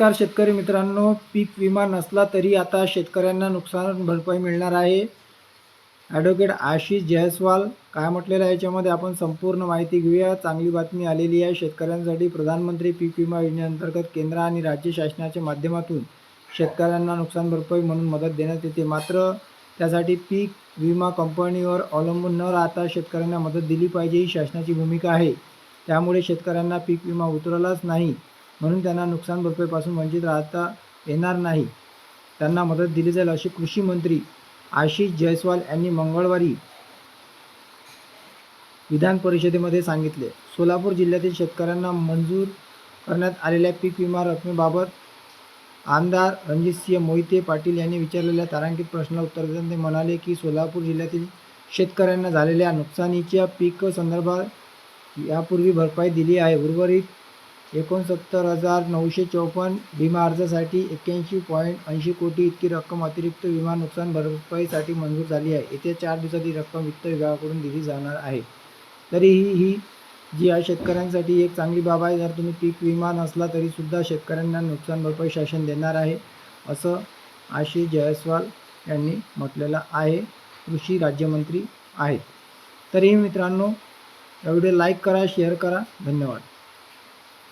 नमस्कार शेतकरी मित्रांनो पीक विमा नसला तरी आता शेतकऱ्यांना नुकसान भरपाई मिळणार आहे. ॲडव्होकेट आशिष जयस्वाल काय म्हटलेलं आहे याच्यामध्ये आपण संपूर्ण माहिती घेऊया. चांगली बातमी आलेली आहे. शेतकऱ्यांसाठी प्रधानमंत्री पीक विमा योजनेअंतर्गत केंद्र आणि राज्य शासनाच्या माध्यमातून शेतकऱ्यांना नुकसान भरपाई म्हणून मदत देण्यात येते. मात्र त्यासाठी पीक विमा कंपनीवर अवलंबून न राहता शेतकऱ्यांना मदत दिली पाहिजे ही शासनाची भूमिका आहे. त्यामुळे शेतकऱ्यांना पीक विमा उतरलाच नाही. म्हणून त्यांना नुकसान भरपाईपासून वंचित राहता येणार नाही. त्यांना मदत दिली जाईल असे कृषी मंत्री आशिष जयस्वाल यांनी मंगळवारी विधान परिषदेमध्ये सांगितले. सोलापूर जिल्ह्यातील शेतकऱ्यांना मंजूर करण्यात आलेल्या पीक विमा रकमेबाबत आमदार रणजितसिंह मोहिते पाटील यांनी विचारलेल्या तारांकित प्रश्नाला उत्तर देताना ते म्हणाले की सोलापूर जिल्ह्यातील शेतकऱ्यांना झालेल्या नुकसानीच्या पीक संदर्भात यापूर्वी भरपाई दिली आहे. उर्वरित एकोणसत्तर हजार नऊशे चौपन्न विमा अर्जासाठी एक्क्याऐंशी पॉईंट ऐंशी कोटी इतकी रक्कम अतिरिक्त विमा नुकसान भरपाईसाठी मंजूर झाली आहे. येत्या चार दिवसात ही रक्कम वित्त विभागाकडून दिली जाणार आहे. तरीही ही जी आहे शेतकऱ्यांसाठी एक चांगली बाब आहे. जर तुम्ही पीक विमा नसला तरीसुद्धा शेतकऱ्यांना नुकसान भरपाई शासन देणार आहे असं आशिष जयस्वाल यांनी म्हटलेलं आहे. कृषी राज्यमंत्री आहेत. तरीही मित्रांनो एवढे लाईक करा शेअर करा. धन्यवाद.